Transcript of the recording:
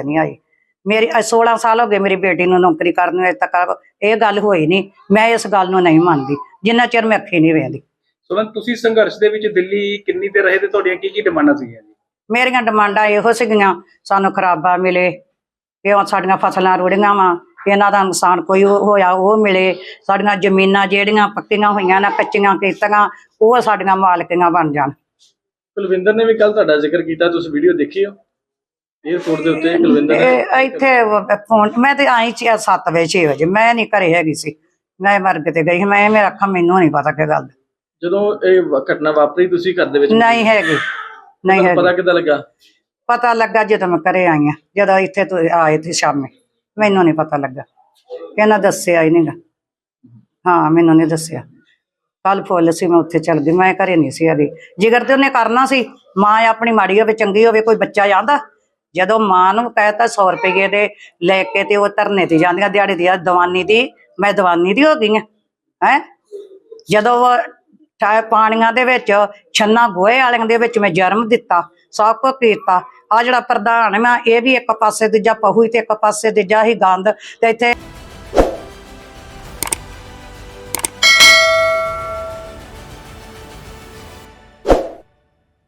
ਨਹੀਂ ਆਈ। ਮੇਰੀ ਅ, 16 ਸਾਲ ਹੋ ਗਏ ਮੇਰੀ ਬੇਟੀ ਨੂੰ ਨੌਕਰੀ ਕਰਨ ਨੂੰ ਅਜੇ ਤੱਕ ਇਹ ਗੱਲ ਹੋਈ ਨਹੀਂ। ਮੈਂ ਇਸ ਗੱਲ ਨੂੰ ਨਹੀਂ ਮੰਨਦੀ ਜਿੰਨਾ ਚਿਰ ਮੈਂ ਅੱਖੀ ਨਹੀਂ ਵੇਖਦੀ। ਸੁਮਨ ਤੁਸੀਂ ਸੰਘਰਸ਼ ਦੇ ਵਿੱਚ ਦਿੱਲੀ ਕਿੰਨੀ ਦੇਰ ਰਹੇ ਤੇ ਤੁਹਾਡੀਆਂ ਕੀ ਕੀ ਡਿਮਾਂਡਾਂ ਸੀਗੀਆਂ ਜੀ? ਮੇਰੀਆਂ ਡਿਮਾਂਡਾਂ ਇਹੋ ਸੀਗੀਆਂ ਸਾਨੂੰ ਖਰਾਬਾ ਮਿਲੇ ਇਹ ਸਾਡੀਆਂ ਫਸਲਾਂ ਰੁੜੀਆਂ ਵਾ ਇਹਨਾਂ ਦਾ ਨੁਕਸਾਨ ਕੋਈ ਹੋਇਆ ਉਹ ਮਿਲੇ। ਸਾਡੀਆਂ ਜ਼ਮੀਨਾਂ ਜਿਹੜੀਆਂ ਪੱਕੀਆਂ ਹੋਈਆਂ ਨਾ ਕੱਚੀਆਂ ਕੀਤੀਆਂ ਉਹ ਸਾਡੀਆਂ ਮਾਲਕੀਆਂ ਬਣ ਜਾਣ। ਕੁਲਵਿੰਦਰ ਨੇ ਵੀ ਕੱਲ ਤੁਹਾਡਾ ਜ਼ਿਕਰ ਕੀਤਾ ਤੁਸੀਂ ਵੀਡੀਓ ਦੇਖੀ ਹੋ 에어ਪੋਰਟ ਦੇ ਉੱਤੇ ਕੁਲਵਿੰਦਰ? ਨੇ ਇਹ ਇੱਥੇ ਫੋਨ ਮੈਂ ਤੇ ਆਈ ਸੀ 7 ਵਜੇ 6 ਵਜੇ ਮੈਂ ਨਹੀਂ ਘਰੇ ਹੈਗੀ ਸੀ। ਮੈਂ ਮਰਗ ਤੇ ਗਈ ਸੀ। ਮੈਂ ਮੇਰਾ ਅੱਖਾਂ ਮੈਨੂੰ ਨਹੀਂ ਪਤਾ ਕੀ ਗੱਲ। ਜਦੋਂ ਇਹ ਵ- ਘਟਨਾ ਵਾਪਰੀ ਤੁਸੀਂ ਘਰ ਦੇ ਵਿੱਚ? ਨਹੀਂ ਹੈਗੀ ਨਹੀਂ ਤੁਹਾਨੂੰ ਪਤਾ ਹੈਗੀ। ਕਿੱਦਾਂ ਲੱਗਾ? ਪਤਾ ਲੱਗਾ ਜਦੋਂ ਮੈਂ ਘਰੇ ਆਈ ਆ ਜਦੋਂ ਇੱਥੇ ਤੂੰ ਆਏ ਸ਼ਾਮੇ ਮੈਨੂੰ ਨਹੀਂ ਪਤਾ ਲੱਗਾ। ਇਹਨਾਂ ਦੱਸਿਆ ਹੀ ਨਹੀਂਗਾ ਹਾਂ ਮੈਨੂੰ ਨਹੀਂ ਦੱਸਿਆ। ਕੱਲ ਫੁੱਲ ਸੀ ਮੈਂ ਉੱਥੇ ਚਲ ਗਈ ਮੈਂ ਘਰੇ ਨਹੀਂ ਸੀ ਹੈਗੀ। ਜਿਗਰ ਤੇ ਉਹਨੇ ਕਰਨਾ ਸੀ ਮਾਂ ਆਪਣੀ ਮਾੜੀ ਹੋਵੇ ਚੰਗੀ ਹੋਵੇ ਕੋਈ ਬੱਚਾ ਜਾਂਦਾ ਜਦੋਂ ਮਾਂ ਨੂੰ ਕਹਿਤਾ 100 ਰੁਪਏ ਦੇ ਲੈ ਕੇ ਤੇ ਉਹ ਧਰਨੇ ਤੇ ਜਾਂਦੀਆਂ, ਦਿਹਾੜੀ ਦੀ ਦਵਾਨੀ ਦੀ, ਮੈਂ ਦਵਾਨੀ ਦੀ ਹੋ ਗਈ ਆ, ਹੈ? ਜਦੋਂ ਉਹ ਪਾਣੀਆਂ ਦੇ ਵਿੱਚ, ਛੰਨਾ ਗੋਹੇ ਵਾਲਿਆਂ ਦੇ ਵਿੱਚ ਮੈਂ ਜਨਮ ਦਿੱਤਾ, ਸਭ ਕੁਝ ਕੀਤਾ। ਆ ਜਿਹੜਾ ਪ੍ਰਧਾਨ ਮੈਂ ਇਹ ਵੀ ਇੱਕ ਪਾਸੇ ਦੂਜਾ ਪਹੂ ਤੇ ਇੱਕ ਪਾਸੇ ਦੂਜਾ ਹੀ ਗੰਦ ਤੇ ਇੱਥੇ